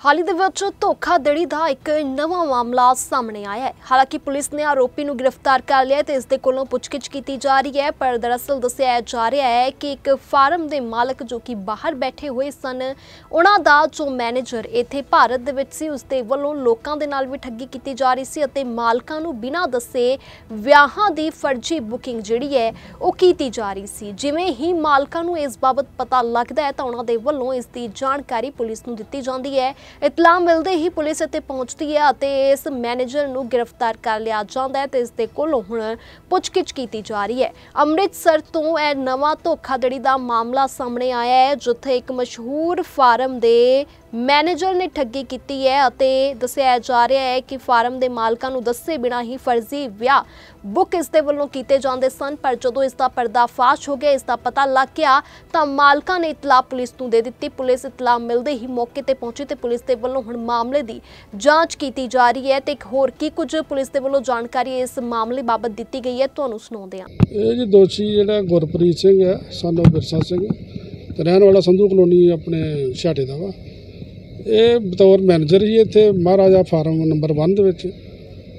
ਹਾਲ ਹੀ ਦੇ ਵਿੱਚ ਧੋਖਾਧੜੀ ਦਾ ਇੱਕ ਨਵਾਂ ਮਾਮਲਾ ਸਾਹਮਣੇ ਆਇਆ ਹੈ। ਹਾਲਾਂਕਿ ਪੁਲਿਸ ਨੇ ਆਰੋਪੀ ਨੂੰ ਗ੍ਰਿਫਤਾਰ ਕਰ ਲਿਆ ਹੈ ਤੇ ਇਸ ਦੇ ਕੋਲੋਂ ਪੁੱਛਗਿੱਛ ਕੀਤੀ ਜਾ ਰਹੀ ਹੈ, ਪਰ ਦਰਅਸਲ ਦੱਸਿਆ ਜਾ ਰਿਹਾ ਹੈ ਕਿ ਇੱਕ ਫਾਰਮ ਦੇ ਮਾਲਕ ਜੋ ਕਿ ਬਾਹਰ ਬੈਠੇ ਹੋਏ ਸਨ, ਉਹਨਾਂ ਦਾ ਜੋ ਮੈਨੇਜਰ ਇੱਥੇ ਭਾਰਤ ਦੇ ਵਿੱਚ ਸੀ, ਉਸ ਦੇ ਵੱਲੋਂ ਲੋਕਾਂ ਦੇ ਨਾਲ ਵੀ ਠੱਗੀ ਕੀਤੀ ਜਾ ਰਹੀ ਸੀ ਅਤੇ ਮਾਲਕਾਂ ਨੂੰ ਬਿਨਾਂ ਦੱਸੇ ਵਿਆਹਾਂ ਦੀ ਫਰਜ਼ੀ ਬੁਕਿੰਗ ਜਿਹੜੀ ਹੈ, ਉਹ ਕੀਤੀ ਜਾ ਰਹੀ ਸੀ। ਜਿਵੇਂ ਹੀ ਮਾਲਕਾਂ ਨੂੰ ਇਸ ਬਾਬਤ ਪਤਾ ਲੱਗਦਾ ਹੈ ਤਾਂ ਉਹਨਾਂ ਦੇ ਵੱਲੋਂ ਇਸ ਦੀ ਜਾਣਕਾਰੀ ਪੁਲਿਸ ਨੂੰ ਦਿੱਤੀ ਜਾਂਦੀ ਹੈ। ਇਤਲਾਹ ਮਿਲਦੇ ਹੀ ਪੁਲਿਸ ਇੱਥੇ ਪਹੁੰਚਦੀ ਹੈ ਅਤੇ ਇਸ ਮੈਨੇਜਰ ਨੂੰ ਗ੍ਰਿਫਤਾਰ ਕਰ ਲਿਆ ਜਾਂਦਾ ਹੈ ਤੇ ਇਸ ਦੇ ਕੋਲੋਂ ਹੁਣ ਪੁੱਛਗਿੱਛ ਕੀਤੀ ਜਾ ਰਹੀ ਹੈ। ਅੰਮ੍ਰਿਤਸਰ ਤੋਂ ਇਹ ਨਵਾਂ ਧੋਖਾਧੜੀ ਦਾ ਮਾਮਲਾ ਸਾਹਮਣੇ ਆਇਆ ਹੈ, ਜਿੱਥੇ ਇੱਕ ਮਸ਼ਹੂਰ ਫਾਰਮ ਦੇ ਮੈਨੇਜਰ ਨੇ ਠੱਗੀ ਕੀਤੀ ਹੈ ਅਤੇ ਦੱਸਿਆ ਜਾ ਰਿਹਾ ਹੈ ਕਿ ਫਾਰਮ ਦੇ ਮਾਲਕਾਂ ਨੂੰ ਦੱਸੇ ਬਿਨਾਂ ਹੀ ਫਰਜ਼ੀ ਵਿਆਹ ਬੁੱਕ ਇਸ ਦੇ ਵੱਲੋਂ ਕੀਤੇ ਜਾਂਦੇ ਸਨ, ਪਰ ਜਦੋਂ ਇਸ ਦਾ ਪਰਦਾਫਾਸ਼ ਹੋ ਗਿਆ, ਇਸ ਦਾ ਪਤਾ ਲੱਗ ਗਿਆ, ਤਾਂ ਮਾਲਕਾਂ ਨੇ ਇਤਲਾਹ ਪੁਲਿਸ ਨੂੰ ਦੇ ਦਿੱਤੀ। ਪੁਲਿਸ ਇਤਲਾਹ ਮਿਲਦੇ ਹੀ ਮੌਕੇ ਤੇ ਪਹੁੰਚੀ ਤੇ ਪੁਲਿਸ ਦੇ ਵੱਲੋਂ ਹੁਣ ਮਾਮਲੇ ਦੀ ਜਾਂਚ ਕੀਤੀ ਜਾ ਰਹੀ ਹੈ। ਤੇ ਇੱਕ ਹੋਰ ਕੀ ਕੁਝ ਪੁਲਿਸ ਦੇ ਵੱਲੋਂ ਜਾਣਕਾਰੀ ਇਸ ਮਾਮਲੇ ਬਾਬਤ ਦਿੱਤੀ ਗਈ ਹੈ, ਤੁਹਾਨੂੰ ਸੁਣਾਉਂਦੇ ਹਾਂ। ਇਹ ਜੀ ਦੋਸ਼ੀ ਜਿਹੜਾ ਗੁਰਪ੍ਰੀਤ ਸਿੰਘ ਹੈ ਸਾਨੂੰ ਬਿਰਸਾ ਸਿੰਘ, ਤੇ ਰਹਿਣ ਵਾਲਾ ਸੰਧੂ ਕਲੋਨੀ ਆਪਣੇ ਛਾਟੇ ਦਾ ਵਾ। ਇਹ ਬਤੌਰ ਮੈਨੇਜਰ ਹੀ ਇੱਥੇ, ਮਹਾਰਾਜਾ ਫਾਰਮ ਨੰਬਰ 1 ਦੇ ਵਿੱਚ।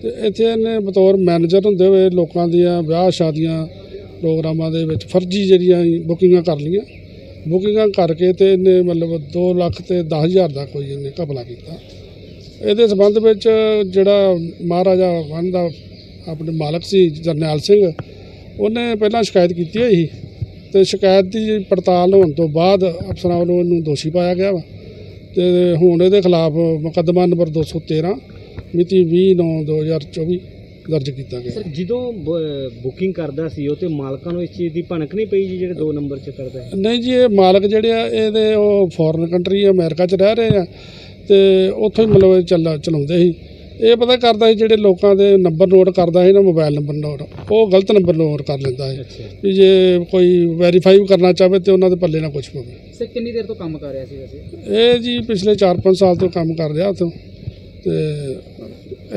ਤੇ ਇੱਥੇ ਇਹਨੇ ਬਤੌਰ ਮੈਨੇਜਰ ਹੁੰਦੇ ਹੋਏ ਲੋਕਾਂ ਦੀਆਂ ਵਿਆਹ ਸ਼ਾਦੀਆਂ ਪ੍ਰੋਗਰਾਮਾਂ ਦੇ ਵਿੱਚ ਫਰਜ਼ੀ ਜਿਹੜੀਆਂ ਬੁਕਿੰਗਾਂ ਕਰ ਲਈਆਂ। ਬੁਕਿੰਗਾਂ ਕਰਕੇ ਤੇ ਇਹਨੇ ਮਤਲਬ 2 ਲੱਖ ਤੇ 10000 ਦਾ ਕੋਈ ਇਹਨੇ ਘਪਲਾ ਕੀਤਾ। ਇਹਦੇ ਸਬੰਧ ਵਿੱਚ ਜਿਹੜਾ ਮਹਾਰਾਜਾ ਵਨ ਦਾ ਆਪਣੇ ਮਾਲਕ ਸੀ, ਜਰਨੈਲ ਸਿੰਘ, ਉਹਨੇ ਪਹਿਲਾਂ ਸ਼ਿਕਾਇਤ ਕੀਤੀ ਹੋਈ ਸੀ ਤੇ ਸ਼ਿਕਾਇਤ ਦੀ ਪੜਤਾਲ ਹੋਣ ਤੋਂ ਬਾਅਦ ਅਫਸਰਾਂ ਵੱਲੋਂ ਇਹਨੂੰ ਦੋਸ਼ੀ ਪਾਇਆ ਗਿਆ ਵਾ। ਤੇ ਹੁਣ ਇਹਦੇ ਖਿਲਾਫ ਮੁਕੱਦਮਾ ਨੰਬਰ 213 ਮਿਤੀ 20/9/2024 ਦਰਜ ਕੀਤਾ ਗਿਆ। ਸਰ ਜਦੋਂ ਬੁਕਿੰਗ ਕਰਦਾ ਸੀ ਉਹ ਤੇ ਮਾਲਕਾਂ ਨੂੰ ਇਸ ਚੀਜ਼ ਦੀ ਭਣਕ ਨਹੀਂ ਪਈ ਜੀ ਜਿਹੜੇ 2 ਨੰਬਰ 'ਚ ਕਰਦਾ ਹੈ ਨਹੀਂ ਜੀ ਇਹ ਮਾਲਕ ਜਿਹੜੇ ਆ ਇਹਦੇ ਉਹ ਫੋਰਨ ਕੰਟਰੀ ਅਮਰੀਕਾ 'ਚ ਰਹਿ ਰਹੇ ਆ ਤੇ ਉੱਥੋਂ ਹੀ ਮਤਲਬ ਇਹ ਚੱਲ ਚਲਾਉਂਦੇ ਸੀ। ਇਹ ਪਤਾ ਕਰਦਾ ਸੀ ਜਿਹੜੇ ਲੋਕਾਂ ਦੇ ਨੰਬਰ ਨੋਟ ਕਰਦਾ ਸੀ ਨਾ ਮੋਬਾਈਲ ਨੰਬਰ ਨੋਟ ਉਹ ਗਲਤ ਨੰਬਰ ਨੋਟ ਕਰ ਲੈਂਦਾ ਹੈ ਅੱਛਾ। ਵੀ ਜੇ ਕੋਈ ਵੈਰੀਫਾਈ ਕਰਨਾ ਚਾਹਵੇ ਤੇ ਉਹਨਾਂ ਦੇ ਪੱਲੇ ਨਾ ਕੁਝ ਪਵੇ। ਸਰ ਕਿੰਨੀ ਦੇਰ ਤੋਂ ਕੰਮ ਕਰ ਰਿਹਾ ਸੀ ਵੈਸੇ? ਇਹ ਜੀ ਪਿਛਲੇ 4-5 ਸਾਲ ਤੋਂ ਕੰਮ ਕਰ ਰਿਹਾ ਉੱਥੋਂ। ਤੇ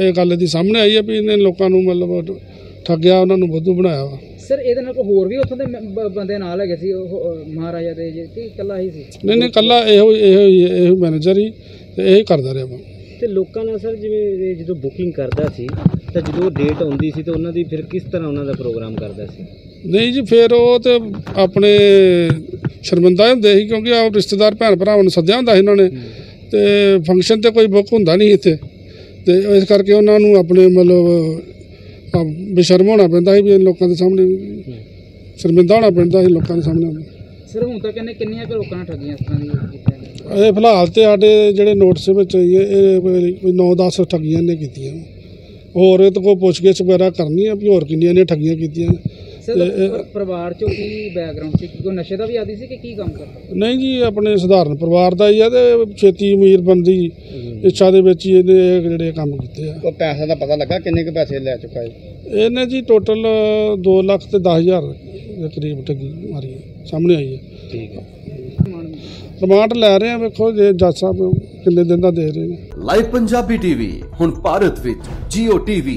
ਇਹ ਗੱਲ ਦੀ ਸਾਹਮਣੇ ਆਈ ਹੈ ਵੀ ਇਹਨੇ ਲੋਕਾਂ ਨੂੰ ਮਤਲਬ ਠੱਗਿਆ ਉਹਨਾਂ ਨੂੰ ਬੁੱਧੂ ਬਣਾਇਆ ਵਾ। ਸਰ ਇਹਦੇ ਨਾਲ ਕੋਈ ਹੋਰ ਵੀ ਉੱਥੋਂ ਦੇ ਮ- ਬ- ਬੰਦੇ ਨਾਲ ਹੈਗੇ ਸੀ? ਉਹ ਮਹਾਰਾਜਾ ਦੇ ਜੀ ਕਿ ਇਕੱਲਾ ਹੀ ਸੀ? ਨਹੀਂ ਨਹੀਂ ਕੱਲਾ ਇਹੋ ਇਹੋ ਹੀ- ਇਹੋ ਮੈਨੇਜਰ ਹੀ ਤੇ ਇਹ ਕਰਦਾ ਰਿਹਾ ਵਾ। ਤੇ ਲੋਕਾਂ ਨਾਲ ਸਰ ਜਿਵੇਂ ਇਹ ਜਦੋਂ ਬੁਕਿੰਗ ਕਰਦਾ ਸੀ ਤਾਂ ਜਦੋਂ ਡੇਟ ਆਉਂਦੀ ਸੀ ਤਾਂ ਉਹਨਾਂ ਦੀ ਫਿਰ ਕਿਸ ਤਰ੍ਹਾਂ ਉਹਨਾਂ ਦਾ ਪ੍ਰੋਗਰਾਮ ਕਰਦਾ ਸੀ? ਨਹੀਂ ਜੀ ਫਿਰ ਉਹ ਤੇ ਆਪਣੇ ਸ਼ਰਮਿੰਦਾ ਹੁੰਦੇ ਸੀ ਕਿਉਂਕਿ ਆ ਰਿਸ਼ਤੇਦਾਰ ਭੈਣ ਭਰਾਵਾਂ ਨੂੰ ਸੱਦਿਆ ਹੁੰਦਾ ਸੀ ਇਹਨਾਂ ਨੇ। ਤੇ ਫੰਕਸ਼ਨ ਤੇ ਕੋਈ ਬੁੱਕ ਹੁੰਦਾ ਨਹੀਂ ਇੱਥੇ। ਤੇ ਇਸ ਕਰਕੇ ਉਹਨਾਂ ਨੂੰ ਆਪਣੇ ਮਤਲਬ ਬੇਸ਼ਰਮ ਹੋਣਾ ਪੈਂਦਾ ਸੀ ਵੀ ਲੋਕਾਂ ਦੇ ਸਾਹਮਣੇ ਸ਼ਰਮਿੰਦਾ ਹੋਣਾ ਪੈਂਦਾ ਸੀ ਲੋਕਾਂ ਦੇ ਸਾਹਮਣੇ। ਸਰ ਹੁਣ ਤੱਕ ਇਹਨੇ ਕਿੰਨੀਆਂ ਕੁ ਲੋਕਾਂ ਠੱਗੀਆਂ ਇਸ ਤਰ੍ਹਾਂ ਦੀਆਂ ਇਹ ਫਿਲਹਾਲ ਤੇ ਸਾਡੇ ਜਿਹੜੇ ਨੋਟਿਸ ਵਿੱਚ ਆਈ ਹੈ, ਇਹ ਕੋਈ 9-10 ਠੱਗੀਆਂ ਨੇ ਕੀਤੀਆਂ। ਹੋਰ ਇਹ ਤੋਂ ਕੋਈ ਪੁੱਛਗਿੱਛ ਵਗੈਰਾ ਕਰਨੀ ਆ ਵੀ ਹੋਰ ਕਿੰਨੀਆਂ ਨੇ ਠੱਗੀਆਂ ਕੀਤੀਆਂ ਸਰ ਪਰਿਵਾਰ ਚੋਂ ਕੀ ਬੈਕਗ੍ਰਾਉਂਡ ਸੀ? ਕੋਈ ਨਸ਼ੇ ਦਾ ਵੀ ਆਦੀ ਸੀ ਕਿ ਕੀ ਕੰਮ ਕਰਦਾ? ਨਹੀਂ ਜੀ ਆਪਣੇ ਸਧਾਰਨ ਪਰਿਵਾਰ ਦਾ ਹੀ ਆ ਤੇ ਛੇਤੀ ਅਮੀਰ ਬੰਦੀ ਇੱਛਾ ਦੇ ਵਿੱਚ ਹੀ ਇਹਨੇ ਇਹ ਜਿਹੜੇ ਕੰਮ ਕੀਤੇ ਆ। ਉਹ ਪੈਸੇ ਦਾ ਪਤਾ ਲੱਗਾ ਕਿੰਨੇ ਕੁ ਪੈਸੇ ਲੈ ਚੁੱਕਾ ਹੈ ਇਹਨੇ ਜੀ ਟੋਟਲ 2 ਲੱਖ ਤੇ 10000 ਦੇ ਕਰੀਬ ਠੱਗੀ ਮਾਰੀ ਹੈ ਸਾਹਮਣੇ ਆਈ ਹੈ ਠੀਕ ਹੈ ਰਿਮਾਂਡ ਲੈ ਰਹੇ ਆ ਵੇਖੋ ਜੇ ਜੱਜ ਸਾਹਿਬ ਕਿੰਨੇ ਦਿਨ ਦਾ ਦੇ ਰਹੇ ਨੇ। ਲਾਈਵ ਪੰਜਾਬੀ ਟੀਵੀ ਹੁਣ ਭਾਰਤ ਵਿੱਚ Jio TV,